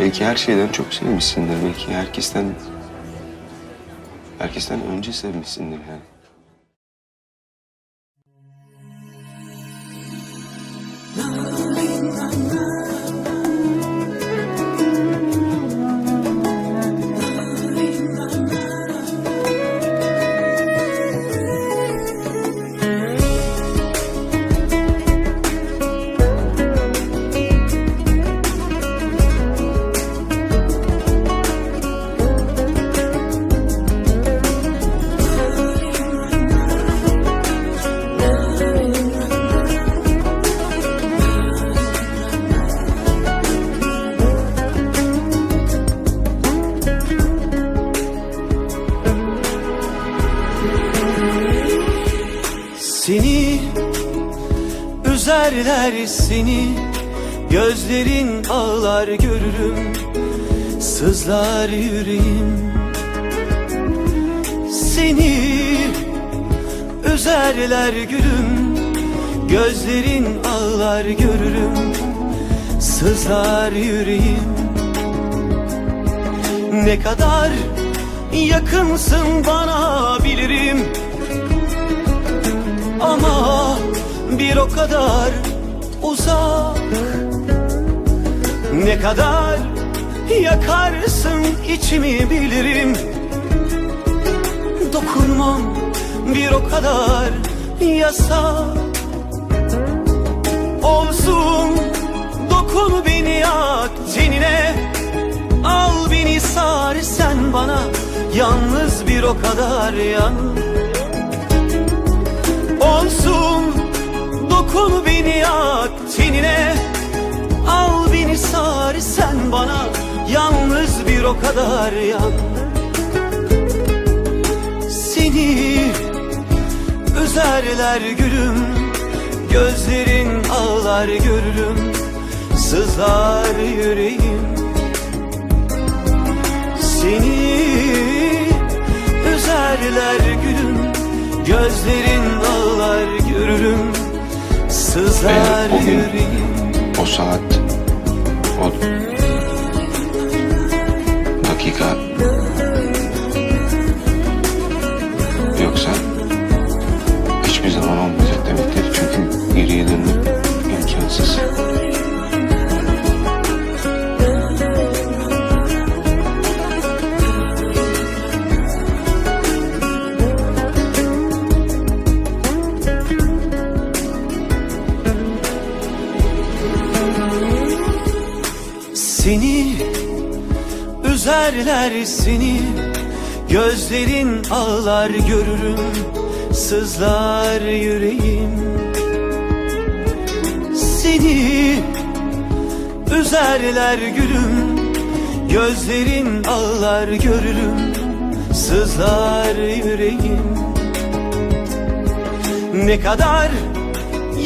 Belki her şeyden çok sevmişsindir. Belki herkesten... Herkesten önce sevmişsindir yani. Üzerler seni Gözlerin ağlar görürüm Sızlar yüreğim. Seni üzerler gülüm Gözlerin ağlar görürüm Sızlar yüreğim. Ne kadar yakınsın bana bilirim ama bir o kadar uzak. Ne kadar yakarsın içimi bilirim. Dokunmam bir o kadar yasak Olsun dokun beni yak tenine Al beni sar sen bana Yalnız bir o kadar yan. Olsun dokun beni yak tenine. Al beni sar sen bana. Yalnız bir o kadar yan. Seni üzerler gülüm. Gözlerin ağlar görürüm Sızlar yüreğim. Seni üzerler gülüm. Gözlerin ağlar görürüm Gün- yüreğim. O saat, Seni üzerler seni Gözlerin ağlar görürüm Sızlar yüreğim. Seni üzerler gülüm Gözlerin ağlar görürüm Sızlar yüreğim. Ne kadar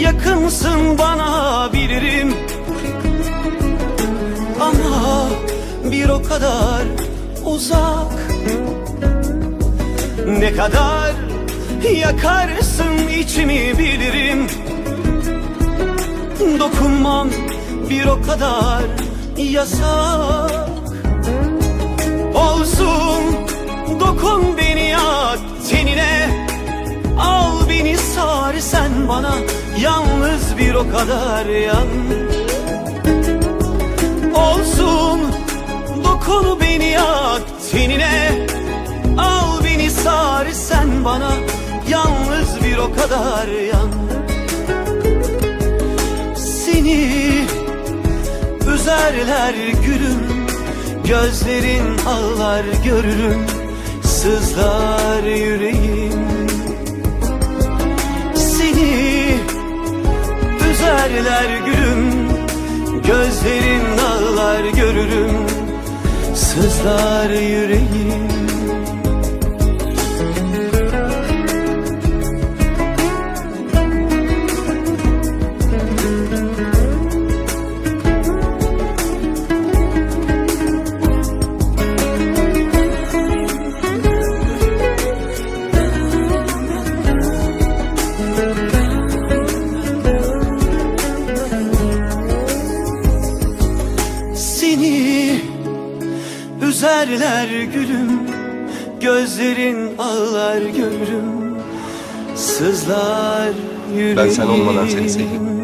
yakınsın bana bilirim bir o kadar uzak. Ne kadar yakarsın içimi bilirim. Dokunmam bir o kadar yasak. Olsun dokun beni yak tenine. Al beni sar sen bana Yalnız bir o kadar yan. Olsun dokun beni yak tenine. Al beni sar sen bana Yalnız bir o kadar yan. Seni üzerler gülüm Gözlerin ağlar görürüm Sızlar yüreğim. Seni üzerler gülüm Gözlerin ağlar görürüm Sızlar yüreğim üzerler gülüm Gözlerin ağlar görürüm Sızlar yüreğim Ben sen olmadan seni sevdim.